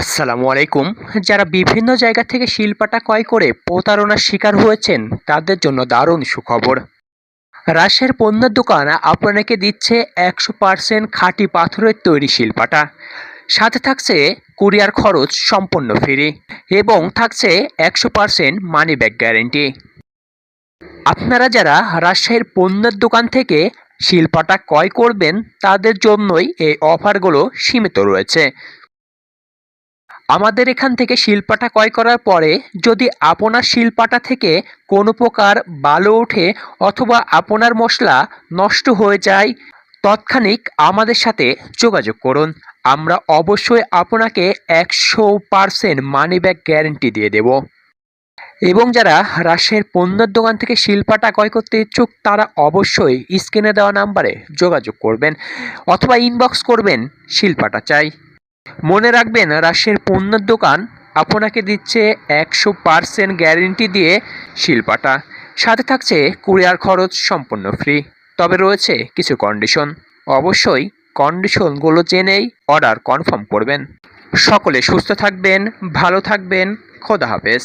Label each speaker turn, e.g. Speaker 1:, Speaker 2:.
Speaker 1: আসসালামু আলাইকুম। যারা বিভিন্ন জায়গা থেকে শিল্পাটা ক্রয় করে প্রতারণার শিকার হয়েছেন, তাদের জন্য দারুণ সুখবর। রাজশাহীর পণ্যের দোকান আপনাকে দিচ্ছে একশো পার্সেন্ট খাঁটি পাথরের তৈরি শিল্পাটা। সাথে থাকছে কুরিয়ার খরচ সম্পূর্ণ ফ্রি এবং থাকছে একশো পার্সেন্ট মানি ব্যাক গ্যারেন্টি আপনারা যারা রাজশাহীর পণ্যের দোকান থেকে শিল্পাটা ক্রয় করবেন, তাদের জন্যই এই অফারগুলো সীমিত রয়েছে। আমাদের এখান থেকে শিল্পাটা ক্রয় করার পরে যদি আপনার শিল্পাটা থেকে কোনো প্রকার বালো ওঠে অথবা আপনার মশলা নষ্ট হয়ে যায়, তৎক্ষণিক আমাদের সাথে যোগাযোগ করুন। আমরা অবশ্যই আপনাকে একশো পারসেন্ট মানি ব্যাক গ্যারেন্টি দিয়ে দেব। এবং যারা রাজশাহীর পণ্যের দোকান থেকে শিল্পাটা ক্রয় করতে ইচ্ছুক, তারা অবশ্যই স্ক্রিনে দেওয়া নাম্বারে যোগাযোগ করবেন অথবা ইনবক্স করবেন, শিল্পাটা চাই। মনে রাখবেন রাশিয়ার পণ্যের দোকান আপনাকে দিচ্ছে একশো পার্সেন্ট গ্যারেন্টি দিয়ে শিল্পাটা। সাথে থাকছে কুরিয়ার খরচ সম্পূর্ণ ফ্রি। তবে রয়েছে কিছু কন্ডিশন অবশ্যই কন্ডিশনগুলো জেনেই অর্ডার কনফার্ম করবেন। সকলে সুস্থ থাকবেন, ভালো থাকবেন। খোদা হাফেজ।